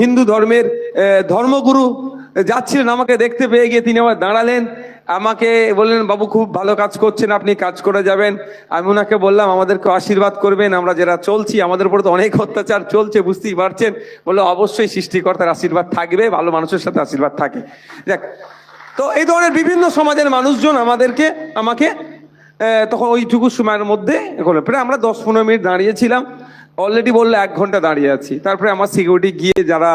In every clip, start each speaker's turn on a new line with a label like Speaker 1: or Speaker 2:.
Speaker 1: হিন্দু ধর্মের ধর্মগুরু যাচ্ছিলেন, আমাকে দেখতে পেয়ে গিয়ে তিনি আবার দাঁড়ালেন। আমাকে বললেন, বাবু, খুব ভালো কাজ করছেন আপনি, কাজ করে যাবেন। আমি ওনাকে বললাম, আমাদেরকে আশীর্বাদ করবেন, আমরা যারা চলছি, আমাদের উপর তো অনেক অত্যাচার চলছে, বুঝতেই পারছেন? বলল, অবশ্যই সৃষ্টিকর্তার আশীর্বাদ থাকবে, ভালো মানুষের সাথে আশীর্বাদ থাকে। দেখ তো এই ধরনের বিভিন্ন সমাজের মানুষজন আমাদেরকে, আমাকে তখন ওইটুকু সময়ের মধ্যে প্রায় আমরা দশ পনেরো মিনিট দাঁড়িয়েছিলাম। অলরেডি বলল এক ঘণ্টা দাঁড়িয়ে আছি। তারপরে আমার সিকিউরিটি গিয়ে যারা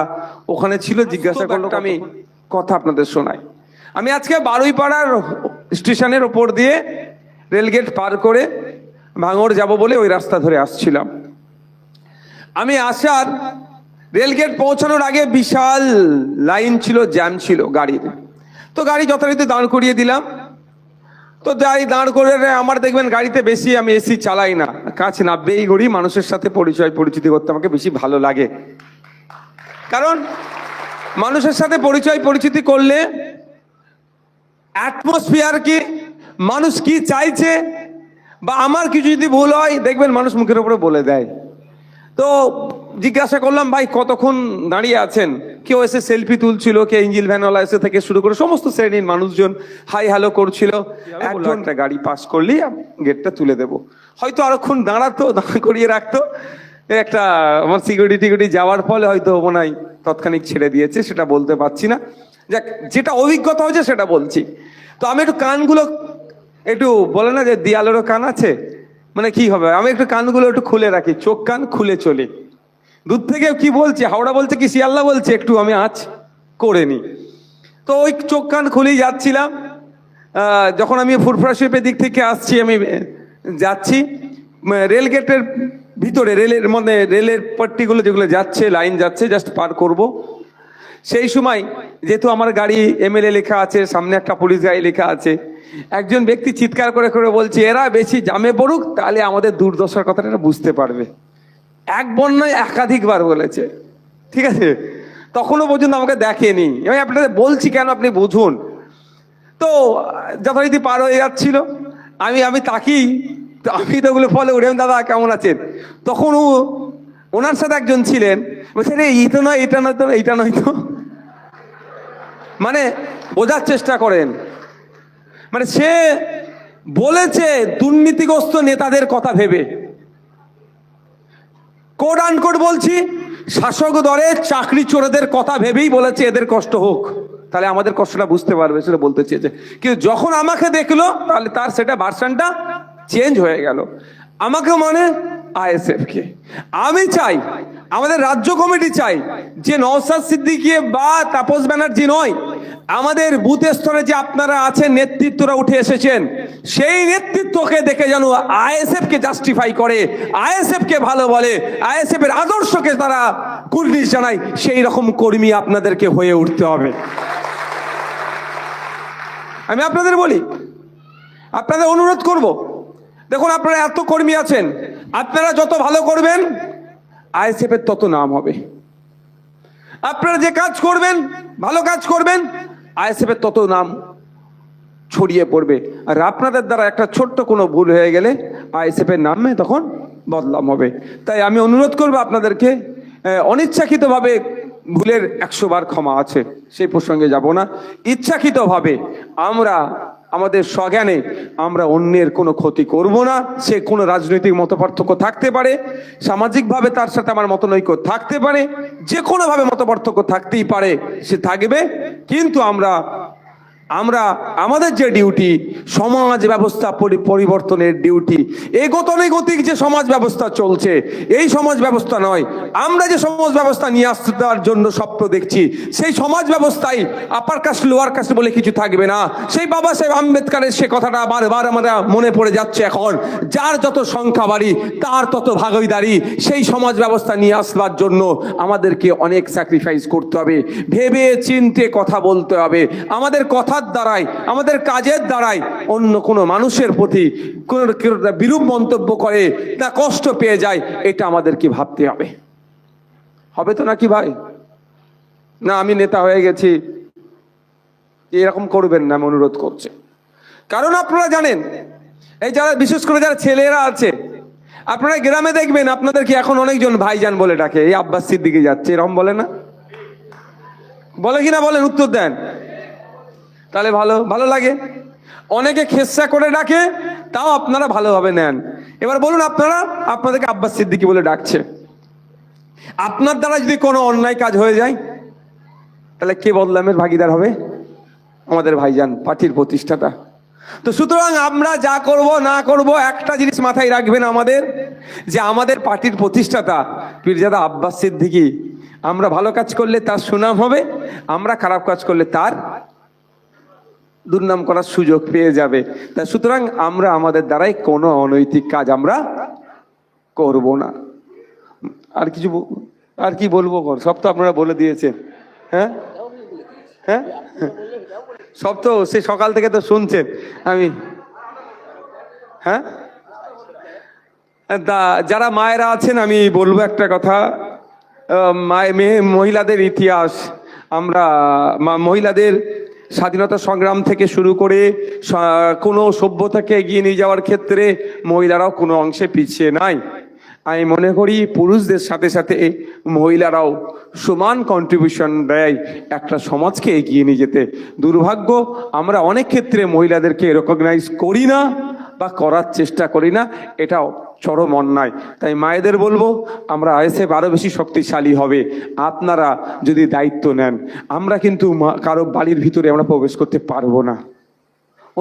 Speaker 1: ওখানে ছিল জিজ্ঞাসা করল আমি কথা আপনাদের শোনাই। আমি আজকে বারুইপাড়ার স্টেশনের ওপর দিয়ে রেলগেট পার করে ভাঙড় যাব বলে ওই রাস্তা ধরে আসছিলাম। আমি আসার রেলগেট পৌঁছানোর আগে বিশাল লাইন ছিল জ্যাম ছিল গাড়ির। তো গাড়ি যথারীতি দাঁড় করিয়ে দিলাম। তো যাই, দাঁড় করে রে- আমার দেখবেন গাড়িতে বেশি আমি এসি চালাই না। কাছে নাববেই ঘড়ি, মানুষের সাথে পরিচয়, পরিচিতি করতে আমাকে বেশি ভালো লাগে। কারণ মানুষের সাথে পরিচয়, পরিচিতি করলে অ্যাটমসফিয়ার কি, মানুষ কি চাইছে, বা আমার কিছু যদি ভুল হয়, দেখবেন মানুষ মুখের উপরে বলে দেয়। তো জিজ্ঞাসা করলাম, ভাই, কতক্ষণ দাঁড়িয়ে আছেন? কেউ এসে সেলফি তুলছিল কে ইঞ্জিল ভ্যানওয়ালা এসে থেকে শুরু করে সমস্ত শ্রেণির মানুষজন হাই হ্যালো করছিল। এক ঘণ্টা গাড়ি পাস করলেই গেটটা তুলে দেবো। হয়তো আরক্ষণ দাঁড়াতো দাঁড় করিয়ে রাখতো। একটা আমার সিকিউরিটি টিকিউরিটি যাওয়ার ফলে হয়তো ওনাই তৎক্ষণিক ছেড়ে দিয়েছে সেটা বলতে পারছি না। যাক যেটা অভিজ্ঞতা হয়েছে সেটা বলছি। তো আমি একটু কানগুলো একটু বলে না যে দিয়ালেরও কান আছে? মানে কি হবে? আমি একটু কানগুলো একটু খুলে রাখি চোখ কান খুলে চলি। দূর থেকে কি বলছে? হাওড়া বলছে কি শিয়াল্লা বলছে? একটু আমি আজ করে নি তো ওই চোখ কান খুলেই যাচ্ছিলাম। যখন আমি ফুরফুরা শিল্পের দিক থেকে আসছি, আমি যাচ্ছি। রেল গেটের ভিতরে, রেলের মধ্যে রেলের পট্টিগুলো যেগুলো যাচ্ছে, লাইন যাচ্ছে জাস্ট পার করব। সেই সময় যেহেতু আমার গাড়ি এমএলএ লেখা আছে, সামনে একটা পুলিশ গাড়ি লেখা আছে, একজন ব্যক্তি চিৎকার করে করে বলছে, এরা বেশি জামে পড়ুক, তাহলে আমাদের দুর্দশার কথাটা বুঝতে পারবে। এক বন্যায় একাধিকবার বলেছে। ঠিক আছে? তখনও পর্যন্ত আমাকে দেখেনি। আমি আপনাদের বলছি কেন আপনি বুঝুন। তো যথারীতি পার হয়ে যাচ্ছিল। আমি আমি তাকি আমি তো ওগুলো ফলে উঠে দাদা, কেমন আছেন? তখন ও, ওনার সাথে একজন ছিলেন। বলছে, রে তো নয়, এটা নয় তো, এইটা নয় তো। মানে বোঝার চেষ্টা করেন। মানে সে বলেছে, দুর্নীতিগ্রস্ত নেতাদের কথা ভেবে। কোড আনকোড বলছি? শাসক দলে চাকরি চোরেদের কথা ভেবেই বলেছে, এদের কষ্ট হোক। তাহলে আমাদের কষ্টটা বুঝতে পারবে, সেটা বলতে চেয়েছে। কিন্তু যখন আমাকে দেখল, তাহলে তার সেটা ভার্সানটা চেঞ্জ হয়ে গেল। আমাকে মানে আইএসএফ কে। আমি চাই আমাদের রাজ্য কমিটি চাই যে নওসাদ সিদ্দিকি বা তাপস ব্যানার্জি নয়, আমাদের বুথ স্তরে যে আপনারা আছেন, নেতৃত্বরা উঠে এসেছেন, সেই নেতৃত্বকে দেখে যেন আইএসএফ কে জাস্টিফাই করে আইএসএফ কে ভালো বলে আইএসএফ এর আদর্শকে তারা কুর্নিশ জানায়, সেই রকম কর্মী আপনাদেরকে হয়ে উঠতে হবে। আমি আপনাদের বলি, আপনাদের অনুরোধ করব, দেখুন আপনারা এত কর্মী আছেন, আপনারা যত ভালো করবেন আইএসএফ এর তত নাম হবে। আপনারা যে কাজ করবেন, ভালো কাজ করবেন আইএসএফ এর তত নাম ছড়িয়ে পড়বে। আর আপনাদের দ্বারা একটা ছোট্ট কোনো ভুল হয়ে গেলে আইএসএফ এর নামে তখন বদলাম হবে। তাই আমি অনুরোধ করব আপনাদেরকে অনিচ্ছাকৃতভাবে ভুলের একশো বার ক্ষমা আছে, সেই প্রসঙ্গে যাব না। ইচ্ছাকৃতভাবে আমরা আমাদের স্বজ্ঞানে আমরা অন্যের কোনো ক্ষতি করব না। সে কোনো রাজনৈতিক মতপার্থক্য থাকতে পারে, সামাজিকভাবে তার সাথে আমার মতনৈক্য থাকতে পারে, যে কোনোভাবে মতপার্থক্য থাকতেই পারে, সে থাকবে। কিন্তু আমরা আমরা আমাদের যে ডিউটি সমাজ ব্যবস্থা পরিবর্তনের ডিউটি এই গতানুগতিক যে সমাজ ব্যবস্থা চলছে, এই সমাজ ব্যবস্থা নয়। আমরা যে সমাজ ব্যবস্থা নিয়ে আসতে দেওয়ার জন্য স্বপ্ন দেখছি, সেই সমাজ ব্যবস্থায় আপার কাস্ট লোয়ার কাস্ট বলে কিছু থাকবে না। সেই বাবা সাহেব আম্বেদকারের সে কথাটা বারবার আমরা মনে পড়ে যাচ্ছে এখন। যার যত সংখ্যা বাড়ি, তার তত ভাগইদারি সেই সমাজ ব্যবস্থা নিয়ে আসবার জন্য আমাদেরকে অনেক স্যাক্রিফাইস করতে হবে। ভেবে চিনতে কথা বলতে হবে। আমাদের কথার দ্বারাই, আমাদের কাজের দ্বারাই অন্য কোনো মানুষের প্রতি কোনো বিরূপ মন্তব্য করে, তা কষ্ট পেয়ে যায়, এটা আমাদেরকে ভাবতে হবে। হবে তো নাকি ভাই? না, আমি নেতা হয়ে গেছি। এরকম করবেন না, আমি অনুরোধ করছে। কারণ আপনারা জানেন, এই যারা, বিশেষ করে যারা ছেলেরা আছে, আপনারা গ্রামে দেখবেন আপনাদের কি এখন অনেকজন ভাইজান বলে ডাকে, এই আব্বাস দিকে যাচ্ছে এরকম বলে না? বলে কিনা বলেন, উত্তর দেন। তাহলে ভালো ভালো লাগে। অনেকে খেসা করে ডাকে, তাও আপনারা ভালোভাবে নেন। এবার বলুন আপনারা, আপনাদেরকে আব্বাস সিদ্দিকি বলে ডাকছে। আপনার দ্বারা যদি কোনো অন্যায় কাজ হয়ে যায়, তাহলে কে বদলামের ভাগিদার হবে? আমাদের ভাইজান, পার্টির প্রতিষ্ঠাতা। তো সুতরাং আমরা যা করব, না করব, একটা জিনিস মাথায় রাখবেন আমাদের, যে আমাদের পার্টির প্রতিষ্ঠাতা, পীরজাদা আব্বাস সিদ্দিকি, আমরা ভালো কাজ করলে তার সুনাম হবে, আমরা খারাপ কাজ করলে তার দুর্নাম করার সুযোগ পেয়ে যাবে। তা সুতরাং আমরা আমাদের দ্বারাই কোনো অনৈতিক কাজ আমরা করব না। আর কিছু আর কি বলব সব তো আপনারা বলে দিয়েছেন। হ্যাঁ? হ্যাঁ? সব তো সে সকাল থেকে তো শুনছেন। আমি হ্যাঁ? যারা মায়েরা আছেন, আমি বলব একটা কথা। মায়ে, মেয়ে, মহিলাদের ইতিহাস। আমরা মহিলাদের স্বাধীনতা সংগ্রাম থেকে শুরু করে কোনো সভ্যতাকে এগিয়ে নিয়ে যাওয়ার ক্ষেত্রে মহিলারাও কোনো অংশে পিছিয়ে নাই। আমি মনে করি পুরুষদের সাথে সাথে মহিলারাও সমান কন্ট্রিবিউশন দেয় একটা সমাজকে এগিয়ে নিয়ে যেতে। দুর্ভাগ্য, আমরা অনেক ক্ষেত্রে মহিলাদেরকে রেকগনাইজ করি না বা করার চেষ্টা করি না, এটাও চরম অন্যায়। তাই মায়েদের বলব, আমরা আইএসএফ আরও বেশি শক্তিশালী হবে। আপনারা যদি দায়িত্ব নেন, আমরা কিন্তু কারও বাড়ির ভিতরে আমরা প্রবেশ করতে পারব না।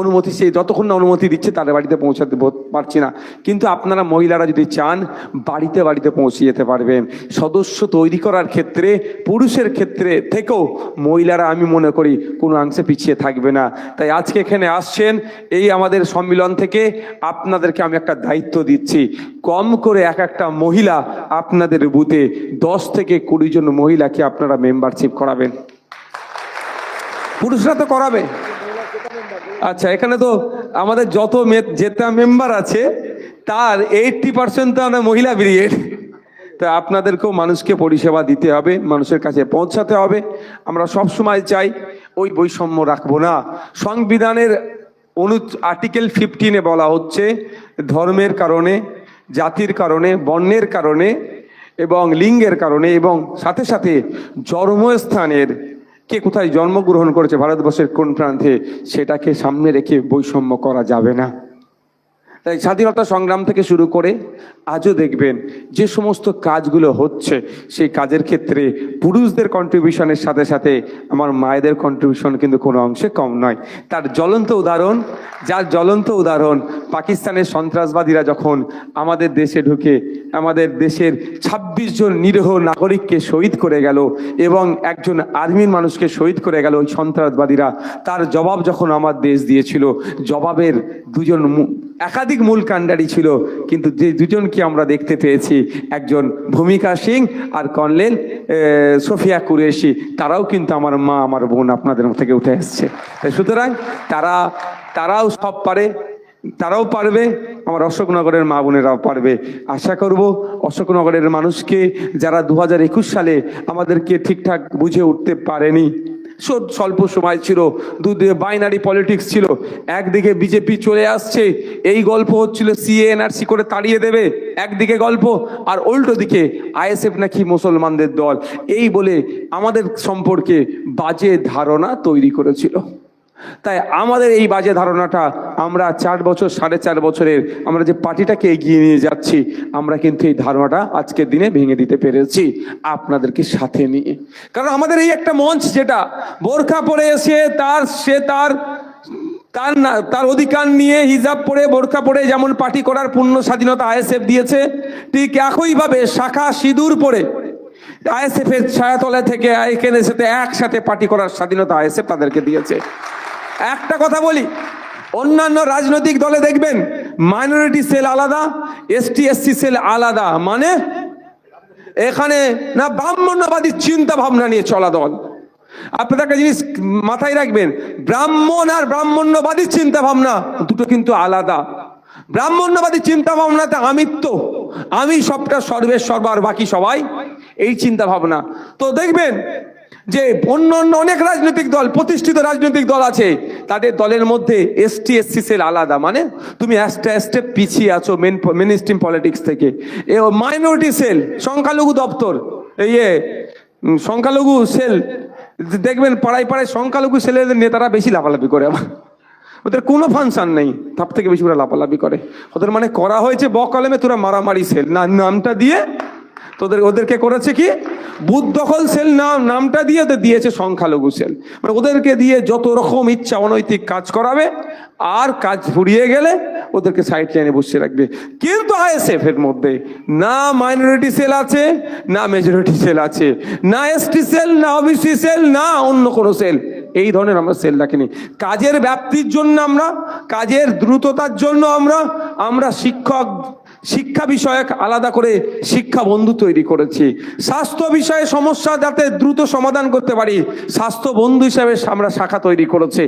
Speaker 1: অনুমতি, সে যতক্ষণ না অনুমতি দিচ্ছে তাদের বাড়িতে পৌঁছাতে পারছি না। কিন্তু আপনারা মহিলারা যদি চান, বাড়িতে বাড়িতে পৌঁছে যেতে পারবেন। সদস্য তৈরি করার ক্ষেত্রে, পুরুষের ক্ষেত্রে থেকেও মহিলারা, আমি মনে করি, কোনো অংশে পিছিয়ে থাকবে না। তাই আজকে এখানে আসছেন, এই আমাদের সম্মিলন থেকে আপনাদেরকে আমি একটা দায়িত্ব দিচ্ছি। কম করে এক একটা মহিলা আপনাদের বুথে, দশ থেকে কুড়ি জন মহিলাকে আপনারা মেম্বারশিপ করাবেন। পুরুষরা তো করাবে। আচ্ছা এখানে তো আমাদের যত জেতা মেম্বার আছে, তার এইটটি পার্সেন্ট তো আমরা মহিলা ব্রিগেড তা আপনাদেরকেও মানুষকে পরিষেবা দিতে হবে, মানুষের কাছে পৌঁছাতে হবে। আমরা সব সময় চাই ওই বৈষম্য রাখব না। সংবিধানের অনু আর্টিকেল ফিফটিনে বলা হচ্ছে, ধর্মের কারণে, জাতির কারণে, বর্ণের কারণে এবং লিঙ্গের কারণে এবং সাথে সাথে জন্মস্থানের কে কোথায় জন্মগ্রহণ করেছে ভারতবর্ষের কোন প্রান্তে সেটাকে সামনে রেখে বৈষম্য করা যাবে না। স্বাধীনতা সংগ্রাম থেকে শুরু করে আজও দেখবেন যে সমস্ত কাজগুলো হচ্ছে, সেই কাজের ক্ষেত্রে পুরুষদের কন্ট্রিবিউশনের সাথে সাথে আমার মায়েদের কন্ট্রিবিউশন কিন্তু কোনো অংশে কম নয়। তার জ্বলন্ত উদাহরণ, যার জ্বলন্ত উদাহরণ, পাকিস্তানের সন্ত্রাসবাদীরা যখন আমাদের দেশে ঢুকে, আমাদের দেশের ২৬ জন নিরীহ নাগরিককে শহীদ করে গেল এবং একজন আর্মির মানুষকে শহীদ করে গেল ওই সন্ত্রাসবাদীরা, তার জবাব যখন আমার দেশ দিয়েছিল, জবাবের দুজন একাধিক মূল কাণ্ডারি ছিল, কিন্তু যে দুজনকে আমরা দেখতে পেয়েছি, একজন ভূমিকা সিং আর কর্নেল সোফিয়া কুরেশি, তারাও কিন্তু আমার মা, আমার বোন আপনাদের থেকে উঠে এসছে। তাই সুতরাং তারা, তারাও সব পারে, তারাও পারবে, আমার অশোকনগরের মা বোনেরাও পারবে। আশা করব অশোকনগরের মানুষকে যারা দু হাজার একুশ সালে আমাদেরকে ঠিকঠাক বুঝে উঠতে পারেনি স্বল্প সময় ছিল, দুদিকে বাইনারি পলিটিক্স ছিল। একদিকে বিজেপি চলে আসছে, এই গল্প হচ্ছিল সিএ এনআরসি করে তাড়িয়ে দেবে, একদিকে গল্প, আর উল্টো দিকে আইএসএফ নাকি মুসলমানদের দল। এই বলে আমাদের সম্পর্কে বাজে ধারণা তৈরি করেছিল। তাই আমাদের এই বাজে ধারণাটা আমরা চার বছর, সাড়ে চার বছরের আমরা যে পার্টিটাকে এগিয়ে নিয়ে যাচ্ছি, আমরা কিন্তু এই ধারণাটা আজকের দিনে ভেঙে দিতে পেরেছি আপনাদেরকে সাথে নিয়ে। কারণ আমাদের এই একটা মঞ্চ যেটা বোরখা পরে এসে তার, সে তার তার না, তার অধিকার নিয়ে হিজাব পরে বোরখা পরে যেমন পার্টি করার পূর্ণ স্বাধীনতা আইএসএফ দিয়েছে, ঠিক একইভাবে শাখা সিঁদুর পরে আইএসএফ এর ছায়াতলা থেকে এখানে সাথে একসাথে পার্টি করার স্বাধীনতা আইএসএফ তাদেরকে দিয়েছে। একটা কথা বলি, অন্যান্য রাজনৈতিক দলে দেখবেন মাইনরিটি সেল আলাদা এসটি এসসি সেল আলাদা। মানে এখানে না ব্রাহ্মণ্যবাদী চিন্তা ভাবনা নিয়ে চলা দল। আপনাদের একটা জিনিস মাথায় রাখবেন, ব্রাহ্মণ আর ব্রাহ্মণ্যবাদী চিন্তা ভাবনা দুটো কিন্তু আলাদা। ব্রাহ্মণ্যবাদী চিন্তা ভাবনাতে আমিত্ব, আমি সবটা সর্বের সর্ব আর বাকি সবাই, এই চিন্তা ভাবনা। তো দেখবেন যে অন্য অন্য অনেক রাজনৈতিক দল প্রতিষ্ঠিত রাজনৈতিক দল আছে তাদের দলের মধ্যে এসটি এসসি সেল আলাদা। মানে তুমি একটা স্টেপ পিছিয়ে আছো মেন মেন স্ট্রিম পলিটিক্স থেকে। এ মাইনরিটি সেল সংখ্যালঘু দপ্তর এ, সংখ্যালঘু সেল দেখবেন পাড়ায় পাড়ায় সংখ্যালঘু সেলের নেতারা বেশি লাফালাফি করে আমার ওদের কোনো ফাংশন নেই তার থেকে বেশি ওরা লাফালাফি করে। ওদের মানে করা হয়েছে ব কলমে তোরা মারামারি সেল না নামটা দিয়ে তোদের, ওদেরকে করেছে কি? বুথ দখল সেল নাম নামটা দিয়ে ওদের দিয়েছে সংখ্যালঘু সেল। মানে ওদেরকে দিয়ে যত রকম ইচ্ছা অনৈতিক কাজ করাবে, আর কাজ ফুরিয়ে গেলে ওদেরকে সাইড লাইনে বসিয়ে রাখবে। কিন্তু আইএসএফ এর মধ্যে না মাইনরিটি সেল আছে, না মেজরিটি সেল আছে। না এসটি সেল, না ওবিসি সেল, না অন্য কোনো সেল। এই ধরনের আমরা সেল রাখিনি। কাজের ব্যাপ্তির জন্য আমরা, কাজের দ্রুততার জন্য আমরা আমরা শিক্ষক শিক্ষা বিষয়ক আলাদা করে শিক্ষা বন্ধু তৈরি করেছি। স্বাস্থ্য বিষয়ে সমস্যা যাতে দ্রুত সমাধান করতে পারি, স্বাস্থ্য বন্ধু হিসাবে আমরা শাখা তৈরি করেছি।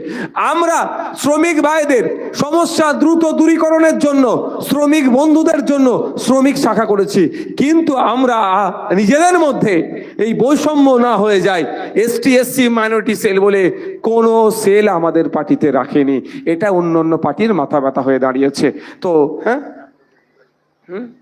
Speaker 1: আমরা শ্রমিক ভাইদের সমস্যা দ্রুত দূরীকরণের জন্য, শ্রমিক বন্ধুদের জন্য শ্রমিক শাখা করেছি। কিন্তু আমরা নিজেদের মধ্যে এই বৈষম্য না হয়ে যায় এসটি এসসি মাইনরিটি সেল বলে কোনো সেল আমাদের পার্টিতে রাখেনি। এটা অন্য অন্য পার্টির মাথা ব্যথা হয়ে দাঁড়িয়েছে। তো হ্যাঁ? Hmm?